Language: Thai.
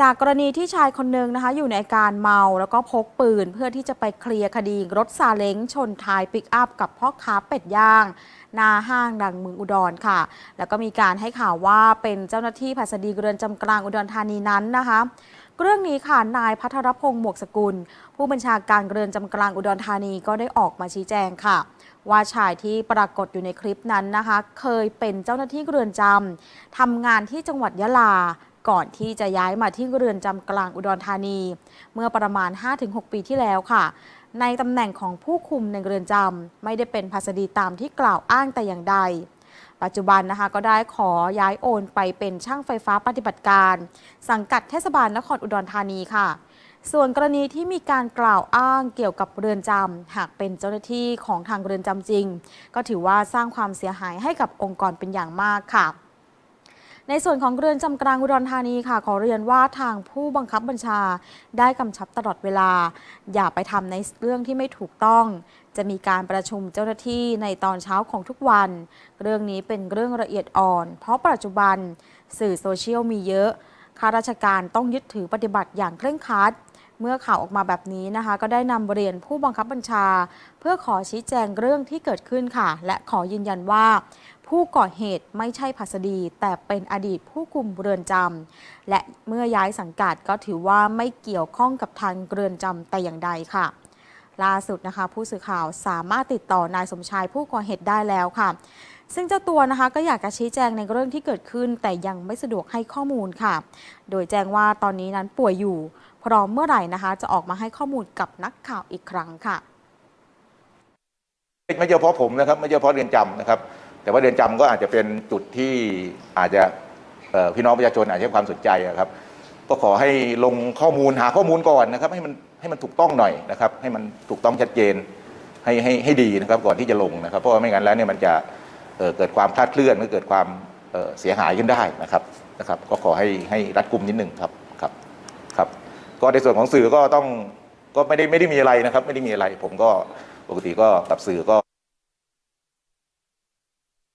จากกรณีที่ชายคนหนึ่งนะคะ อยู่ในอาการเมาแล้วก็พกปืน เพื่อที่จะไปเคลียร์คดีรถซาเล้งชนท้ายปิกอัพกับพ่อค้าเป็ดย่างหนาห้างดังเมืองอุดรค่ะ แล้วก็มีการให้ข่าวว่าเป็นเจ้าหน้าที่ผัสดีเรือนจำกลางอุดรธานีนั้นนะคะเรื่องนี้ค่ะ นายพัทรพงษ์หมวกสกุล ผู้บัญชาการเรือนจำกลางอุดรธานีก็ได้ออกมาชี้แจงค่ะ ว่าชายที่ปรากฏอยู่ในคลิปนั้นนะคะ เคยเป็นเจ้าหน้าที่เรือนจำทำงานที่จังหวัดยะลา ก่อนที่จะย้ายมาที่เรือนจำกลางอุดรธานี เมื่อประมาณ 5-6 ปีที่แล้วค่ะ ในตำแหน่งของผู้คุมในเรือนจำไม่ได้เป็นพัสดีตามที่กล่าวอ้างแต่อย่างใด ปัจจุบันนะคะก็ได้ขอย้ายโอนไปเป็นช่างไฟฟ้าปฏิบัติการ สังกัดเทศบาลนครอุดรธานีค่ะส่วนกรณีที่มีการกล่าวอ้างเกี่ยวกับเรือนจำหากเป็นเจ้าหน้าที่ของทางเรือนจำจริง ก็ถือว่าสร้างความเสียหายให้กับองค์กรเป็นอย่างมากค่ะ ในส่วนของเรือนจำกลางอุดรธานีค่ะ ขอเรียนว่าทางผู้บังคับบัญชาได้กำชับตลอดเวลา อย่าไปทำในเรื่องที่ไม่ถูกต้อง จะมีการประชุมเจ้าหน้าที่ในตอนเช้าของทุกวัน เรื่องนี้เป็นเรื่องละเอียดอ่อน เพราะปัจจุบันสื่อโซเชียลมีเยอะข้าราชการต้องยึดถือปฏิบัติอย่างเคร่งครัดเมื่อข่าวออกมาแบบนี้นะคะ ก็ได้นำเรียนผู้บังคับบัญชา เพื่อขอชี้แจงเรื่องที่เกิดขึ้นค่ะ และขอยืนยันว่า ผู้ก่อเหตุไม่ใช่พัสดี แต่เป็นอดีตผู้คุมเรือนจำและเมื่อย้ายสังกัดก็ถือว่าไม่เกี่ยวข้องกับทางเรือนจำแต่อย่างใดค่ะล่าสุดนะคะ ผู้สื่อข่าวสามารถติดต่อนายสมชายผู้ก่อเหตุได้แล้วค่ะ ซึ่งเจ้าตัวนะคะก็อยากจะชี้แจงในเรื่องที่เกิดขึ้น แต่ยังไม่สะดวกให้ข้อมูลค่ะ โดยแจ้งว่าตอนนี้นั้นป่วยอยู่พร้อมเมื่อไหร่นะคะ จะออกมาให้ข้อมูลกับนักข่าวอีกครั้งค่ะ ไม่เฉพาะผมนะครับ ไม่เฉพาะเรือนจำนะครับ แต่ว่าเรือนจำก็อาจจะเป็นจุดที่อาจจะพี่น้องประชาชนอาจจะให้ความสนใจอะครับ ก็ขอให้ลงข้อมูลหาข้อมูลก่อนนะครับ ให้มันให้มันถูกต้องหน่อยนะครับ ให้มันถูกต้องชัดเจนให้ให้ให้ดีนะครับก่อนที่จะลงนะครับ เพราะว่าไม่งั้นแล้วเนี่ยมันจะเเกิดความคลาดเคลื่อนหรือเกิดความเเสียหายขึ้นได้นะครับนะครับ ก็ขอให้ให้รัดกุมนิดหนึ่งครับครับครับก็ในส่วนของสื่อก็ต้องก็ไม่ได้ไม่ได้มีอะไรนะครับ ไม่ได้มีอะไร ผมก็ปกติก็กับสื่อก็